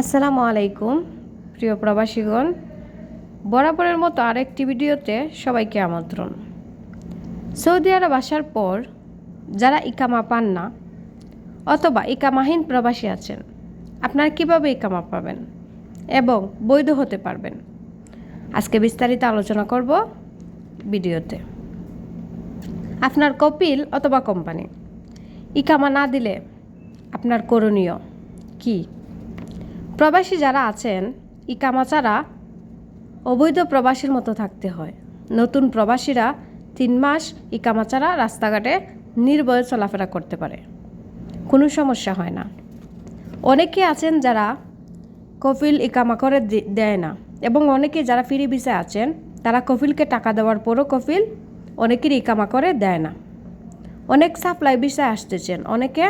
আসসালামু আলাইকুম, প্রিয় প্রবাসীগণ। বরাবরের মতো আরেকটি ভিডিওতে সবাইকে আমন্ত্রণ। সৌদি আরব আসার পর যারা ইকামা পান না অথবা ইকামাহীন প্রবাসী আছেন, আপনারা কীভাবে ইকামা পাবেন এবং বৈধ হতে পারবেন? আজকে বিস্তারিত আলোচনা করব ভিডিওতে। আপনার কপিল অথবা কোম্পানি, ইকামা না দিলে আপনার করণীয় কী? প্রবাসী যারা আছেন ইকামা ছাড়া অবৈধ প্রবাসীর মতো থাকতে হয়। নতুন প্রবাসীরা তিন মাস ইকামা ছাড়া রাস্তাঘাটে নির্ভয়ে চলাফেরা করতে পারে। কোনো সমস্যা হয় না। অনেকে আছেন যারা কফিল ইকামা করে দেয় না এবং অনেকে যারা ফ্রি ভিসায় আছেন, তারা কফিলকে টাকা দেওয়ার পরও কফিল অনেকের ইকামা করে দেয় না। অনেক সাপ্লাই ভিসায় আসতেছেন, অনেকে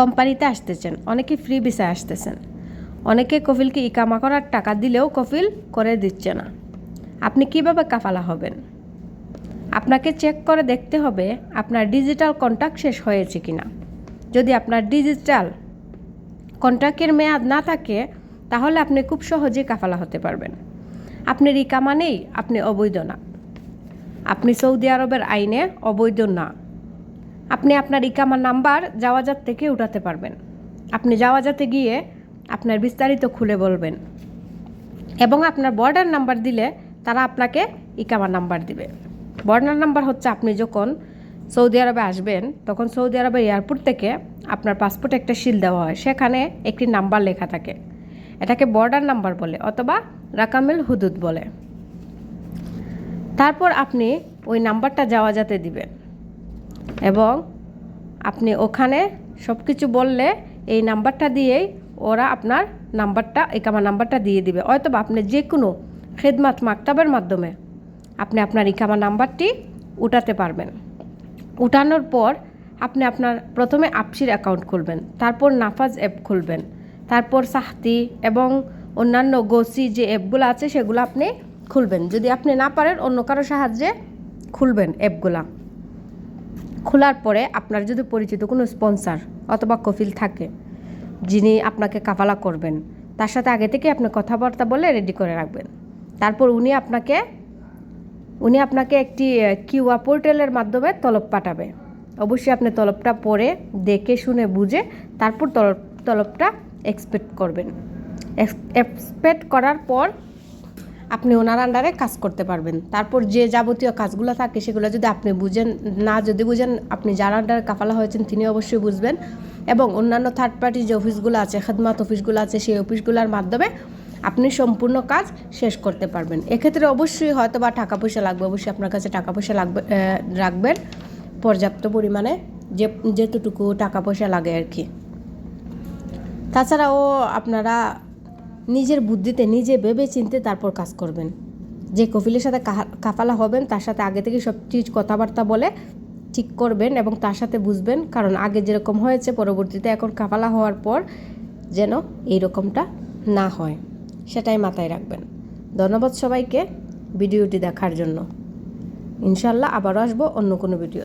কোম্পানিতে আসতেছেন, অনেকে ফ্রি ভিসায় আসতেছেন। অনেকে কফিলকে ইকামা করার টাকা দিলেও কফিল করে দিচ্ছে না। আপনি কীভাবে কাফালা হবেন? আপনাকে চেক করে দেখতে হবে আপনার ডিজিটাল কন্ট্যাক্ট শেষ হয়েছে কিনা। যদি আপনার ডিজিটাল কন্ট্রাক্টের মেয়াদ না থাকে, তাহলে আপনি খুব সহজেই কাফালা হতে পারবেন। আপনার ইকামা নেই, আপনি অবৈধ না। আপনি সৌদি আরবের আইনে অবৈধ না। আপনি আপনার ইকামা নাম্বার যাওয়াজাত থেকে উঠাতে পারবেন। আপনি যাওয়াজাতে গিয়ে আপনার বিস্তারিত খুলে বলবেন এবং আপনার বর্ডার নাম্বার দিলে তারা আপনাকে ইকামা নাম্বার দিবে। বর্ডার নাম্বার হচ্ছে আপনি যখন সৌদি আরবে আসবেন, তখন সৌদি আরবের এয়ারপোর্ট থেকে আপনার পাসপোর্টে একটা শিল দেওয়া হয়। সেখানে একটি নাম্বার লেখা থাকে। এটাকে বর্ডার নাম্বার বলে অথবা রাকামিল হুদুদ বলে। তারপর আপনি ওই নাম্বারটা যাওয়া যাতে দিবেন। এবং আপনি ওখানে সব কিছু বললে এই নাম্বারটা দিয়েই ওরা আপনার নাম্বারটা ইকামা নাম্বারটা দিয়ে দিবে। অথবা আপনি যে কোনো খেদমাত মাকতাবের মাধ্যমে আপনি আপনার ইকামা নাম্বারটি উঠাতে পারবেন। উঠানোর পর আপনি আপনার প্রথমে আপসির অ্যাকাউন্ট খুলবেন, তারপর নাফাজ অ্যাপ খুলবেন, তারপর সাহতি এবং অন্যান্য গোসি যে অ্যাপগুলো আছে সেগুলো আপনি খুলবেন। যদি আপনি না পারেন, অন্য কারও সাহায্যে খুলবেন অ্যাপগুলা খোলার পরে আপনার যদি পরিচিত কোনো স্পন্সার অথবা কফিল থাকে, যিনি আপনাকে কাফালা করবেন, তার সাথে আগে থেকে আপনি কথাবার্তা বলে রেডি করে রাখবেন। তারপর উনি আপনাকে উনি আপনাকে একটি কিউআ পোর্টালের মাধ্যমে তলব পাঠাবে। অবশ্যই আপনি তলবটা পড়ে, দেখে, শুনে, বুঝে, তারপর তলব, তলবটা এক্সপেক্ট করবেন। এক্সপেক্ট করার পর আপনি ওনার আন্ডারে কাজ করতে পারবেন। তারপর যে যাবতীয় কাজগুলো থাকে, সেগুলো যদি আপনি বুঝেন, না যদি বুঝেন, আপনি যার আন্ডারে কাফালা হয়েছেন, তিনি অবশ্যই বুঝবেন। এবং অন্যান্য থার্ড পার্টি যে অফিসগুলো আছে খেদমাত অফিসগুলো আছে, সেই অফিসগুলোর মাধ্যমে আপনি সম্পূর্ণ কাজ শেষ করতে পারবেন। এক্ষেত্রে অবশ্যই হয়তো বা টাকা পয়সা লাগবে, অবশ্যই আপনার কাছে টাকা পয়সা লাগবে রাখবেন। পর্যাপ্ত পরিমাণে যে যেতটুকু টাকা পয়সা লাগে আর কি। তাছাড়াও আপনারা নিজের বুদ্ধিতে, নিজে ভেবে চিনতে তারপর কাজ করবেন। যে কফিলের সাথে কাফালা হবেন, তার সাথে আগে থেকে সব চিজ কথাবার্তা বলে ঠিক করবেন এবং তার সাথে বুঝবেন, কারণ আগে যেরকম হয়েছে, পরবর্তীতে এখন কাফালা হওয়ার পর যেন এই রকমটা না হয়। সেটাই মাথায় রাখবেন। ধন্যবাদ সবাইকে ভিডিওটি দেখার জন্য। ইনশাল্লাহ আবারও আসব অন্য কোনো ভিডিও